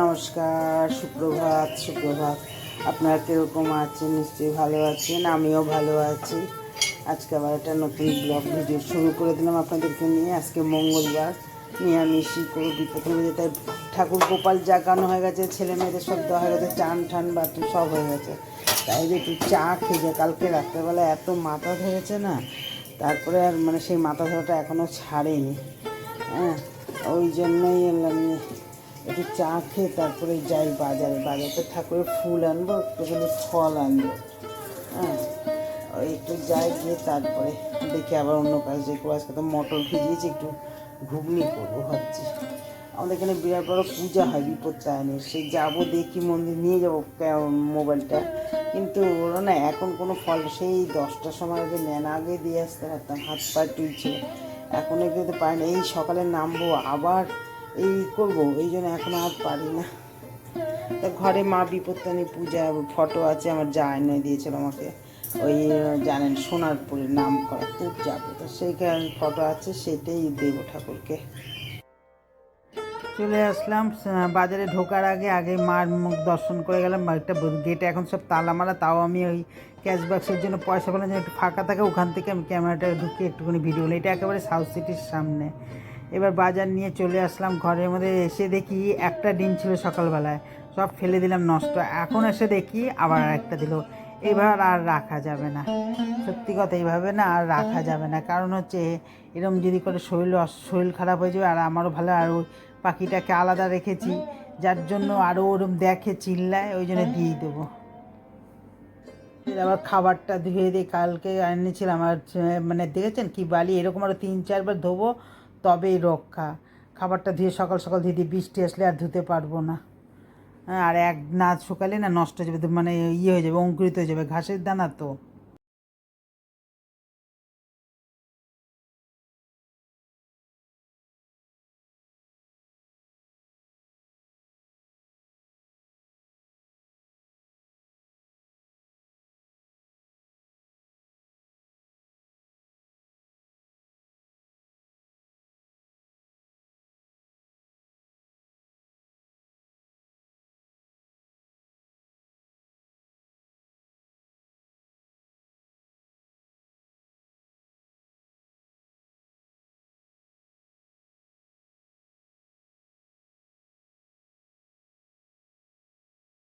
নমস্কার, সুপ্রভাত সুপ্রভাত। আপনারা কীরকম আছেন? নিশ্চয়ই ভালো আছেন, আমিও ভালো আছি। আজকে আবার একটা নতুন ব্লগ ভিডিও শুরু করে দিলাম আপনাদেরকে নিয়ে। আজকে মঙ্গলবার। নিরামিষই করে বিপদ হয়ে তাই ঠাকুর গোপাল জাগানো হয়ে গেছে, ছেলে মেয়েদের সব দেওয়া হয়ে গেছে, চান ঠান বাটি সব হয়ে গেছে। তাই যে একটু চা খেয়ে কালকে রাত্রেবেলা এত মাথা ধরেছে না, তারপরে আর মানে সেই মাথা ধরাটা এখনও ছাড়েনি। হ্যাঁ ওই জন্যই এলাম একটু চা খেয়ে তারপরে যাই বাজারে। বাজারে ঠাকুরের ফুল আনব একটুখানি ফল আনব। হ্যাঁ একটু যাই গিয়ে তারপরে দেখি আবার অন্য কাজ যে আজকে তো মটর ভিজিয়েছি, একটু ঘুগনি করব ভাবছি। আমাদের এখানে বিরাট বড় পূজা হয়, বিপদ চায়নি সে যাব দেখি মন্দির, নিয়ে যাব মোবাইলটা। কিন্তু ওরা না এখন কোনো ফল সেই দশটার সময় আগে নেন আগে দিয়ে আসতে পারতাম, হাত পা টুইছে। এখন তো পারি না। এই সকালে নামবো, আবার এই করব, এই জন্য এখন আর পারি না। তা ঘরে মা বিপত্তানি পূজা ফটো আছে, আমার যা এনে দিয়েছিল আমাকে। ওই, জানেন, সোনারপুরের নাম করা খুব যাব। তো সেইখানে ফটো আছে, সেটাই দেবো ঠাকুরকে। চলে আসলাম বাজারে ঢোকার আগে আগে মার মুখ দর্শন করে গেলাম। একটা গেটে এখন সব তালা মারা তাও আমি ওই ক্যাশ বাক্সের জন্য পয়সা পেলাম একটু ফাঁকা থাকে, ওখান থেকে আমি ক্যামেরাটা ঢুকিয়ে একটুখানি ভিডিও এটা একেবারে সাউথ সিটির সামনে। এবার বাজার নিয়ে চলে আসলাম ঘরের মধ্যে। এসে দেখি একটা ডিম ছিল সকালবেলায়। সব ফেলে দিলাম, নষ্ট। এখন এসে দেখি আবার একটা দিল। এবার আর রাখা যাবে না। সত্যি কথা, এইভাবে না আর রাখা যাবে না। কারণ হচ্ছে, এরম যদি করে শরীর শরীর খারাপ হয়ে যাবে আর আমারও ভালো, আর ওই পাখিটাকে আলাদা রেখেছি, যার জন্য আরও ওরম দেখে চিল্লায়, ওই জন্য দিয়েই দেবো। আবার খাবারটা ধুয়ে দিয়ে কালকে এনেছিলাম আর মানে দেখেছেন কি বালি? এরকম আরও তিন, চারবার ধোবো তবেই রক্ষা। খাবারটা ধুয়ে সকাল সকাল দিয়ে বৃষ্টি আসলে আর ধুতে পারব না। আর এক না শুকালে না নষ্ট হয়ে যাবে মানে ইয়ে হয়ে যাবে, অঙ্কুরিত হয়ে যাবে ঘাসের দানা তো।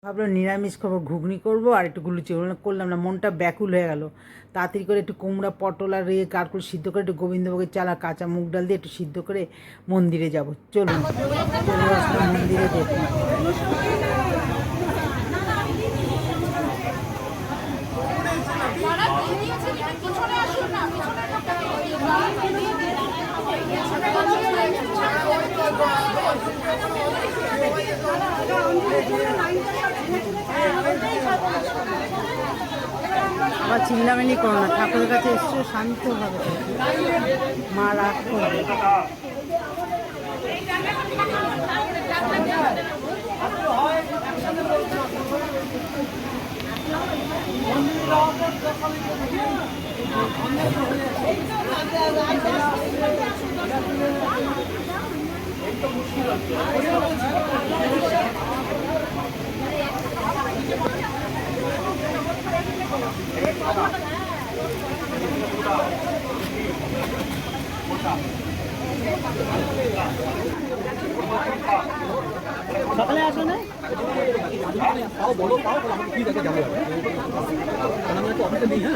ভাবলো নিরামিষ খাব, ঘুগনি করব আর একটু গুলুচি করব করলাম না, মনটা ব্যাকুল হয়ে গেল। তাড়াতাড়ি করে একটু কুমড়া, পটল আর ইয়ে কারকুল সিদ্ধ করে একটু গোবিন্দভোগের চাল কাঁচা মুগ ডাল দিয়ে একটু সিদ্ধ করে মন্দিরে যাব। চলুন, মন্দিরে দেখুন আবার চিল্লামিনি করো না ঠাকুরের কাছে এসছো শান্তভাবে মা রাগ করবে। সকালে আসো না? তাও বলো তাও বলো আমাকে কি দেখে যাব কারণ আমি অফিসে নেই হ্যাঁ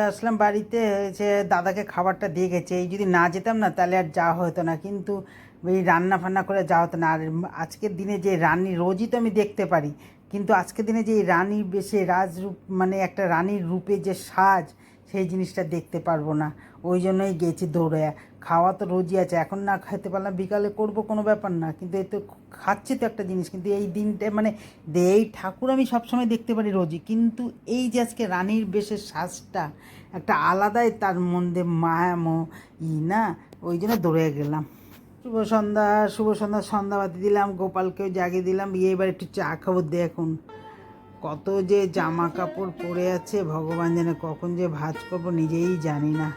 আসলাম বাড়িতে হয়েছে দাদাকে খাবারটা দিয়ে গেছে। এই যদি না যেতাম না, তাহলে আর যাওয়া হতো না। কিন্তু এই রান্না ফান্না করে যাওয়া হতো না। আর আজকের দিনে যে রানী, রোজই তো আমি দেখতে পারি। কিন্তু আজকের দিনে যে রানীর বেশে রাজরূপ মানে একটা রানীর রূপে যে সাজ সেই জিনিসটা দেখতে পারব না। ওই জন্যই গেছি দৌড়ে। খাওয়া তো রোজই আছে। এখন না খেতে পারলাম, বিকালে করব কোনো ব্যাপার না। কিন্তু এই তো খাচ্ছি তো একটা জিনিস। কিন্তু এই দিনটা মানে এই ঠাকুর আমি সবসময় দেখতে পারি রোজই। কিন্তু এই যে আজকে রানীর বেশের শ্বাসটা একটা আলাদাই তার মধ্যে মায়াম ই না, ওই জন্য দৌড়ে গেলাম। শুভ সন্ধ্যা শুভ সন্ধ্যা সন্ধ্যাবাতি দিলাম, গোপালকেও জাগিয়ে দিলাম। এবার একটু চা খাব দেখুন। কত যে জামা কাপড় পরে আছে, ভগবান জানে কখন যে ভাজ করব, নিজেই জানি না।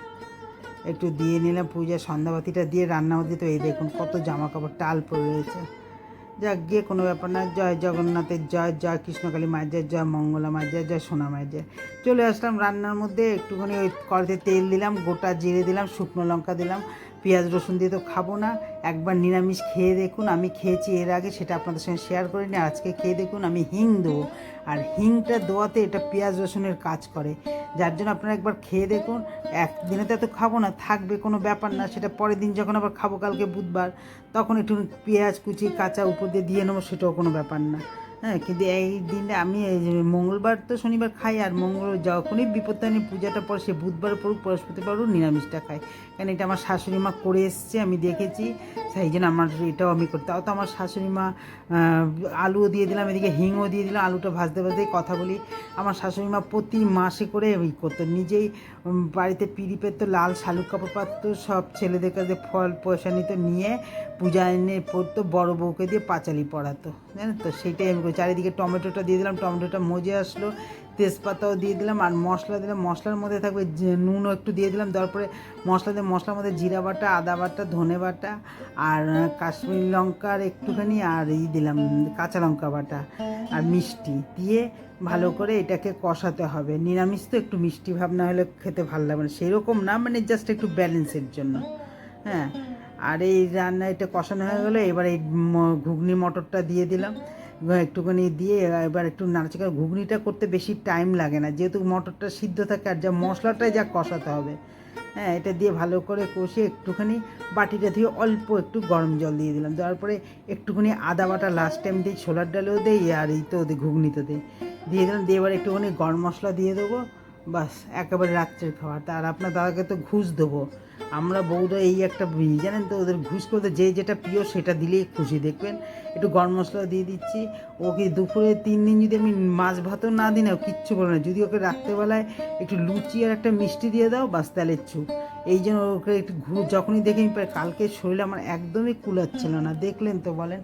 একটু দিয়ে নিলাম পূজা, সন্ধ্যাবাতিটা দিয়ে রান্নাবাতি তো এই দেখুন কত জামা কাপড় টাল পড়ে রয়েছে। যাক, গিয়ে কোনো ব্যাপার না, জয় জগন্নাথের জয় জয় কৃষ্ণকালী মায়ের জয় জয় মঙ্গলা মায়ের জয় জয় সোনা মায়ের জয়। চলে আসলাম রান্নার মধ্যে, একটুখানি ওই কড়াইতে তেল দিলাম, গোটা জিরে দিলাম, শুকনো লঙ্কা দিলাম পেঁয়াজ রসুন দিয়ে তো খাব না। একবার নিরামিষ খেয়ে দেখুন, আমি খেয়েছি এর আগে, সেটা আপনাদের সঙ্গে শেয়ার করিনি আর আজকে খেয়ে দেখুন, আমি হিং দেবো। আর হিংটা দেওয়াতে এটা পেঁয়াজ রসুনের কাজ করে। যার জন্য আপনারা একবার খেয়ে দেখুন। একদিনে তো এত খাব না, থাকবে, কোনো ব্যাপার না। সেটা পরের দিন যখন আবার খাব, কালকে বুধবার, তখন একটু পেঁয়াজ, কুচি, কাঁচা উপর দিয়ে দিয়ে নেব, সেটাও কোনো ব্যাপার না। হ্যাঁ কিন্তু এই দিনে আমি মঙ্গলবার তো শনিবার খাই, আর মঙ্গল যখনই বিপত্তানি পূজাটা পড়ে, সে বুধবার পড়ুক বৃহস্পতিবারও নিরামিষটা খাই। কারণ এটা আমার শাশুড়ি মা করে এসছে, আমি দেখেছি। সেই জন্য আমার এটাও আমি করি তাও তো আমার শাশুড়ি মা আলুও দিয়ে দিলাম, এদিকে হিংও দিয়ে দিলাম, আলুটা ভাজতে ভাজতেই কথা বলি। আমার শাশুড়ি মা প্রতি মাসে করে ওই করতো। নিজেই বাড়িতে পিড়ি পেত লাল শালুক কাপড় পাততো সব ছেলেদের কাছে ফল পয়সা নিত, নিয়ে পূজা এনে পড়তো, বড় বউকে দিয়ে পাঁচালি পড়াতো। জানেন তো? সেটাই আমি চারিদিকে টমেটোটা দিয়ে দিলাম, টমেটোটা মজে আসলো। তেজপাতাও দিয়ে দিলাম আর মশলা দিলাম। মশলার মধ্যে থাকবে নুনও একটু দিয়ে দিলাম। তারপরে মশলা দিয়ে, মশলার মধ্যে জিরা বাটা, আদা বাটা, ধনে বাটা আর কাশ্মীরি লঙ্কার একটুখানি আর ই দিলাম, কাঁচা লঙ্কা বাটা আর মিষ্টি দিয়ে ভালো করে এটাকে কষাতে হবে। নিরামিষ তো একটু মিষ্টি ভাব না হলে খেতে ভালো লাগবে না। সেরকম না মানে জাস্ট একটু ব্যালেন্সের জন্য। হ্যাঁ আর এই রান্না এটা কষানো হয়ে গেলো। এবার এই ঘুগনি, মটরটা দিয়ে দিলাম। একটুখানি দিয়ে এবার একটু নাড়াচাড়া ঘুগনিটা করতে বেশি টাইম লাগে না। যেহেতু মটরটা সিদ্ধ থাকে আর যা মশলাটাই যা কষাতে হবে। হ্যাঁ এটা দিয়ে ভালো করে কষে একটুখানি বাটিটা দিয়ে অল্প একটু গরম জল দিয়ে দিলাম। দেওয়ার পরে একটুখানি আদা বাটা লাস্ট টাইম দিই, ছোলার ডালেও দেই আর এই তো ঘুগনিতে দিই। দিয়ে দিলাম, দিয়ে এবার একটুখানি গরম মশলা দিয়ে দেবো। বাস, একেবারে রাত্রের খাবার। আর আপনার দাদাকে তো ঘুষ দেবো। আমরা বউরা এই একটা জানেন তো, ওদের ঘুষ করতে যে যেটা প্রিয় সেটা দিলেই খুশি, দেখবেন? একটু গরম মশলা দিয়ে দিচ্ছি, ওকে দুপুরে তিন দিন যদি আমি মাছ ভাতও না দিই না কিচ্ছু করে না। যদি ওকে রাত্রেবেলায় একটু লুচি আর একটা মিষ্টি দিয়ে দাও, বাস তেলের চুপ। এই জন্য ওকে একটু ঘু যখনই দেখি কালকে শরীর আমার একদমই কুলাচ্ছিল না। দেখলেন তো বলেন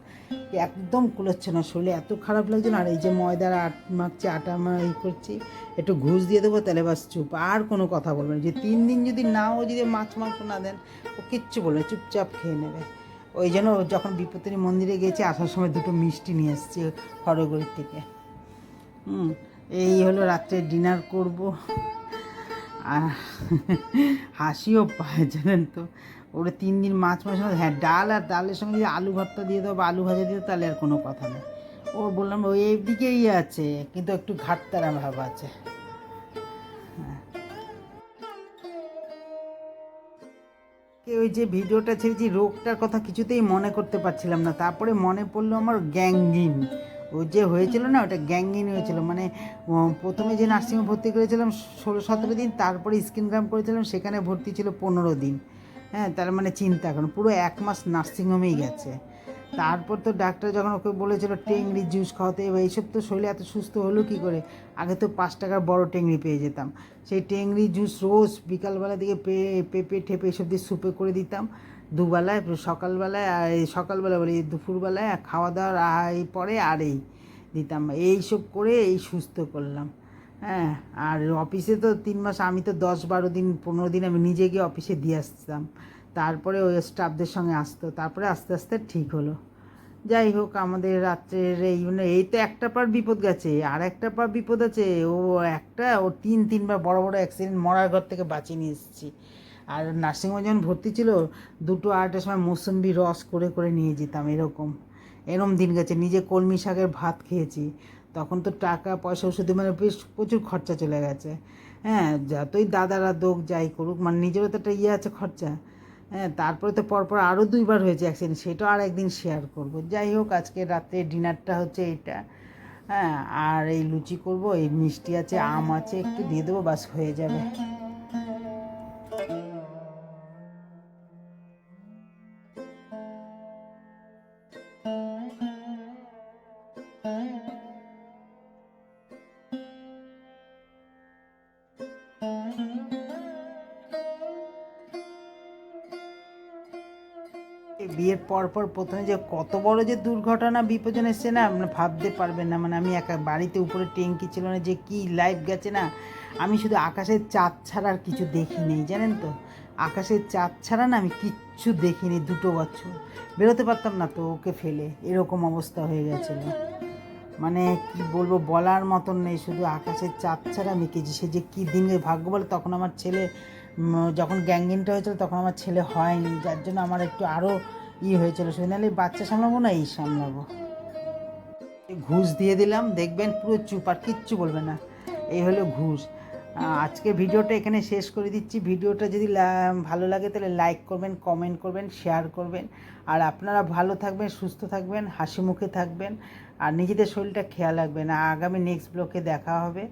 একদম কুলাচ্ছে না শরীরে এত খারাপ লাগছে না। আর এই যে ময়দার আট মাখছি আটা মা ই করছি একটু ঘুষ দিয়ে দেবো তাহলে বাস চুপ আর কোনো কথা বলবে না। যে তিন দিন যদি নাও যদি মাছ মাংস না দেন ও কিচ্ছু বলবে না, চুপচাপ খেয়ে নেবে। ওই জন্য ও যখন বিপত্তারি মন্দিরে গেছে আসার সময় দুটো মিষ্টি নিয়ে এসছে হরগড়ির থেকে। হুম এই হলো রাত্রে ডিনার করব। হাসিও পায়, জানেন তো। ওরা তিন দিন মাছ মাছ হ্যাঁ ডাল আর ডালের সঙ্গে যদি আলু ভর্তা দিয়ে দাও বা আলু ভাজা দিয়ে তাহলে আর কোনো কথা নেই। ও বললাম, ওই দিকেই আছে, কিন্তু একটু ঘাটতারা ভাব আছে। ওই যে ভিডিওটা ছেড়েছি রোগটার কথা কিছুতেই মনে করতে পারছিলাম না, তারপরে মনে পড়ল আমার গ্যাঙ্গিন ও যে হয়েছিল না ওটা গ্যাঙ্গিন হয়েছিল। মানে প্রথমে যে নার্সিংহোমে ভর্তি করেছিলাম ষোলো সতেরো দিন তারপরে স্কিন গ্রাম করেছিলাম সেখানে ভর্তি ছিল পনেরো দিন। হ্যাঁ তার মানে চিন্তা করুন পুরো এক মাস নার্সিংহোমেই গেছে। তারপর তো ডাক্তার যখন ওকে বলেছিল টেংরি জুস খাওয়াতে এবার এইসব তো শরীরে এত সুস্থ হলো কি করে? আগে তো পাঁচ টাকার বড় টেংরি পেয়ে যেতাম। সেই টেংরি জুস রোজ বিকালবেলা দিকে পে- পেঁপে ঠেপে এসব দিয়ে সুপে করে দিতাম। দুবেলায় সকালবেলায় এই সকালবেলা বলি দুপুরবেলায় খাওয়া দাওয়ার এই পরে আর এই দিতাম। এইসব করে এই সুস্থ করলাম। হ্যাঁ আর অফিসে তো তিন মাস, আমি তো দশ বারো দিন, পনেরো দিন আমি নিজে গিয়ে অফিসে দিয়ে আসতাম। তারপরে ওই স্টাফদের সঙ্গে আসতো। তারপরে আস্তে আস্তে ঠিক হলো। যাই হোক, আমাদের রাত্রের এই মানে এই তো একটা পার বিপদ গেছে। আর একটা পার বিপদ আছে, ও একটা, ও তিন, তিনবার বড় বড় অ্যাক্সিডেন্ট মরার ঘর থেকে বাঁচিয়ে নিয়ে এসেছি। আর নার্সিংহোমে যখন ভর্তি ছিল, দুটো আড়াইটার সময় মৌসুম্বি রস করে করে নিয়ে যেতাম এরকম। এরম দিন গেছে, নিজে কলমি শাকের ভাত খেয়েছি। তখন তো টাকা, পয়সা, ওষুধে মানে বেশ প্রচুর খরচা চলে গেছে। হ্যাঁ যতই দাদারা দোক যাই করুক মানে নিজেরও তো একটা ইয়ে আছে খরচা। হ্যাঁ তারপরে তো পরপর আরও দুইবার হয়েছে অ্যাক্সিডেন্ট সেটাও আর একদিন শেয়ার করব। যাই হোক, আজকে রাতে ডিনারটা হচ্ছে এইটা হ্যাঁ আর এই লুচি করব, এই মিষ্টি আছে, আম আছে, একটু দিয়ে দেবো বাস হয়ে যাবে। বিয়ের পর পর প্রথমে যে কত বড় যে দুর্ঘটনা বিপজন এসছে না মানে ভাবতে পারবেন না। মানে আমি একা বাড়িতে উপরে ট্যাঙ্কি ছিল না যে কি লাইফ গেছে না। আমি শুধু আকাশের চাঁদ ছাড়া আর কিছু দেখিনি, জানেন তো? আকাশের চাঁদ ছাড়া না আমি কিচ্ছু দেখিনি দুটো বছর। বেরোতে পারতাম না তো, ওকে ফেলে। এরকম অবস্থা হয়ে গেছিল। মানে কি বলব, বলার মতন নেই। শুধু আকাশের চাঁদ ছাড়া আমি কিছু সে যে কী দিনে ভাগ্য বলে তখন আমার ছেলে যখন গ্যাঙ্গিনটা হয়েছিল তখন আমার ছেলে হয়নি, যার জন্য আমার একটু আরও ই হয়েছিল। নাহলে বাচ্চা সামলাবো না, এই সামলাবো। ঘুষ দিয়ে দিলাম, দেখবেন পুরো চুপ, আর কিচ্ছু বলবে না। এই হলো ঘুষ। আজকে ভিডিওটা এখানে শেষ করে দিচ্ছি। ভিডিওটা যদি ভালো লাগে তাহলে লাইক করবেন কমেন্ট করবেন শেয়ার করবেন। আর আপনারা ভালো থাকবেন, সুস্থ থাকবেন, হাসি মুখে থাকবেন। আর নিজেদের শরীরটা খেয়াল রাখবেন। আগামী নেক্সট ব্লকে দেখা হবে।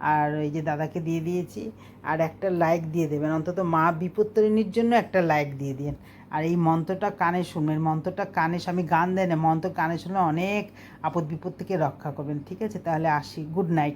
আর ওই যে দাদাকে দিয়ে দিয়েছি। আর একটা লাইক দিয়ে দেবেন। অন্তত মা বিপত্তরিণীর জন্য একটা লাইক দিয়ে দিন। আর এই মন্ত্রটা কানে শুনবেন। মন্ত্রটা কানে আমি গান দেয় না। মন্ত্র কানে শুনলে অনেক আপদ বিপদ থেকে রক্ষা করবেন। ঠিক আছে? তাহলে আসি। Good night